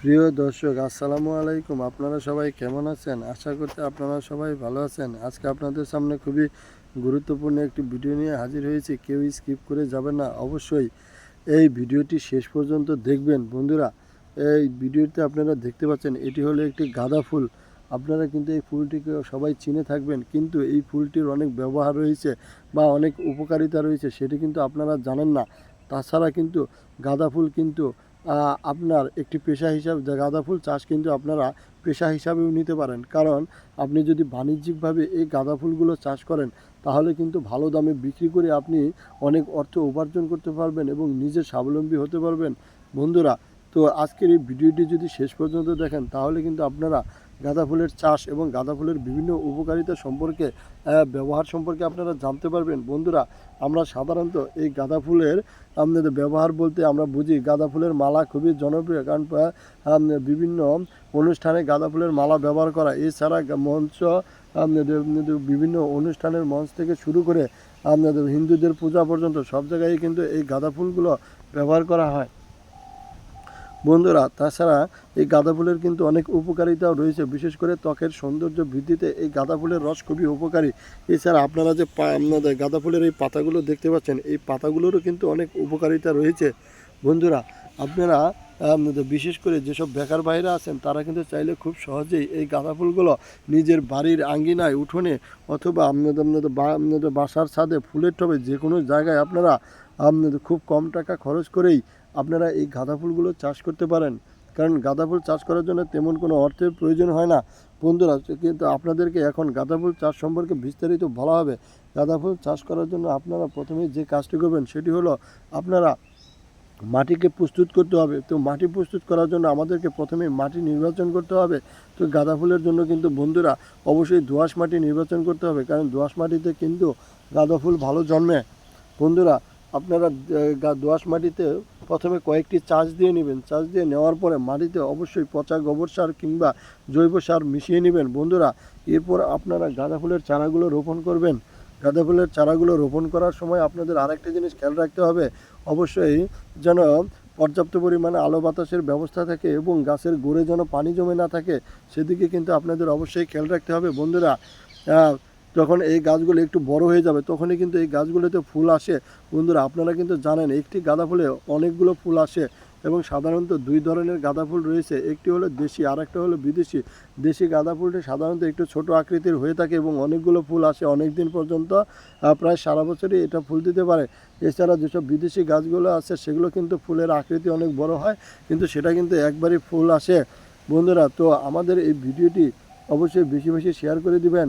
প্রিয় দর্শক, আসসালামু আলাইকুম। আপনারা সবাই কেমন আছেন? আশা করতে আপনারা সবাই ভালো আছেন। আজকে আপনাদের সামনে খুবই গুরুত্বপূর্ণ একটি ভিডিও নিয়ে হাজির হয়েছি। কেউ স্কিপ করে যাবেন না, অবশ্যই এই ভিডিওটি শেষ পর্যন্ত দেখবেন। বন্ধুরা, এই ভিডিওতে আপনারা দেখতে পাচ্ছেন, এটি হলো একটি গাঁদা ফুল। আপনারা কিন্তু এই ফুলটিকে সবাই চিনে থাকবেন, কিন্তু এই ফুলটির অনেক ব্যবহার রয়েছে বা অনেক উপকারিতা রয়েছে, সেটি কিন্তু আপনারা জানেন না। তাছাড়া কিন্তু গাঁদা ফুল কিন্তু আপনার একটি পেশা হিসাবে গাঁদা ফুল চাষ কিন্তু আপনারা পেশা হিসাবেও নিতে পারেন। কারণ আপনি যদি বাণিজ্যিকভাবে এই গাঁদা ফুলগুলো চাষ করেন, তাহলে কিন্তু ভালো দামে বিক্রি করে আপনি অনেক অর্থ উপার্জন করতে পারবেন এবং নিজে স্বাবলম্বী হতে পারবেন। বন্ধুরা, তো আজকের এই ভিডিওটি যদি শেষ পর্যন্ত দেখেন, তাহলে কিন্তু আপনারা গাঁদা ফুলের চাষ এবং গাঁদা ফুলের বিভিন্ন উপকারিতা সম্পর্কে ব্যবহার সম্পর্কে আপনারা জানতে পারবেন। বন্ধুরা, আমরা সাধারণত এই গাঁদা ফুলের, আপনাদের ব্যবহার বলতে আমরা বুঝি গাঁদা ফুলের মালা খুবই জনপ্রিয় কারণ বিভিন্ন অনুষ্ঠানে গাঁদা ফুলের মালা ব্যবহার করা। এছাড়া মঞ্চ বিভিন্ন অনুষ্ঠানের মঞ্চ থেকে শুরু করে, আপনাদের হিন্দুদের পূজা পর্যন্ত সব জায়গায় কিন্তু এই গাঁদা ফুলগুলো ব্যবহার করা হয়। বন্ধুরা, তাছাড়া এই গাঁদা ফুলের কিন্তু অনেক উপকারিতাও রয়েছে। বিশেষ করে ত্বকের সৌন্দর্য বৃদ্ধিতে এই গাঁদা ফুলের রস খুবই উপকারী। এছাড়া আপনারা যে আপনাদের গাঁদা ফুলের এই পাতাগুলো দেখতে পাচ্ছেন, এই পাতাগুলোরও কিন্তু অনেক উপকারিতা রয়েছে। বন্ধুরা, আপনারা বিশেষ করে যেসব বেকার বাইরে আছেন, তারা কিন্তু চাইলে খুব সহজেই এই গাঁদা ফুলগুলো নিজের বাড়ির আঙ্গিনায়, উঠোনে অথবা আপনাদের আপনাদের বা- আপনাদের বাসার ছাদে, ফুলের টবে যে কোনো জায়গায় আপনারা আপনাদের খুব কম টাকা খরচ করেই আপনারা এই গাঁদা ফুলগুলো চাষ করতে পারেন। কারণ গাঁদা ফুল চাষ করার জন্য তেমন কোনো অর্থের প্রয়োজন হয় না। বন্ধুরা, কিন্তু আপনাদেরকে এখন গাঁদা ফুল চাষ সম্পর্কে বিস্তারিত বলা হবে। গাঁদা ফুল চাষ করার জন্য আপনারা প্রথমে যে কাজটি করবেন সেটি হলো আপনারা মাটিকে প্রস্তুত করতে হবে। তো মাটি প্রস্তুত করার জন্য আমাদেরকে প্রথমে মাটি নির্বাচন করতে হবে। তো গাঁদা ফুলের জন্য কিন্তু বন্ধুরা অবশ্যই দোআঁশ মাটি নির্বাচন করতে হবে। কারণ দোআঁশ মাটিতে কিন্তু গাঁদা ফুল ভালো জন্মে। বন্ধুরা আপনারা দোআঁশ মাটিতে প্রথমে কয়েকটি চাষ দিয়ে নেবেন। চাষ দিয়ে নেওয়ার পরে মাটিতে অবশ্যই পচা গোবর সার কিংবা জৈব সার মিশিয়ে নেবেন। বন্ধুরা, এরপর আপনারা গাঁদা ফুলের চারাগুলো রোপণ করবেন। গাঁদা ফুলের চারাগুলো রোপণ করার সময় আপনাদের আরেকটা জিনিস খেয়াল রাখতে হবে। অবশ্যই যেন পর্যাপ্ত পরিমাণে আলো বাতাসের ব্যবস্থা থাকে এবং গাছের গোড়ে যেন পানি জমে না থাকে, সেদিকে কিন্তু আপনাদের অবশ্যই খেয়াল রাখতে হবে। বন্ধুরা যখন এই গাছগুলো একটু বড় হয়ে যাবে, তখনই কিন্তু এই গাছগুলোতে ফুল আসে। বন্ধুরা, আপনারা কিন্তু জানেন, একটি গাঁদা ফুলে অনেকগুলো ফুল আসে এবং সাধারণত দুই ধরনের গাঁদা ফুল রয়েছে। একটি হলো দেশি আর একটা হলো বিদেশি। দেশি গাঁদা ফুলটি সাধারণত একটু ছোট আকৃতির হয়ে থাকে এবং অনেকগুলো ফুল আসে অনেক দিন পর্যন্ত প্রায় সারা বছরই এটা ফুল দিতে পারে। এছাড়া যেসব বিদেশি গাছগুলো আছে, সেগুলো কিন্তু ফুলের আকৃতি অনেক বড় হয়, কিন্তু সেটা কিন্তু একবারই ফুল আসে। বন্ধুরা, তো আমাদের এই ভিডিওটি অবশ্যই বেশি বেশি শেয়ার করে দিবেন।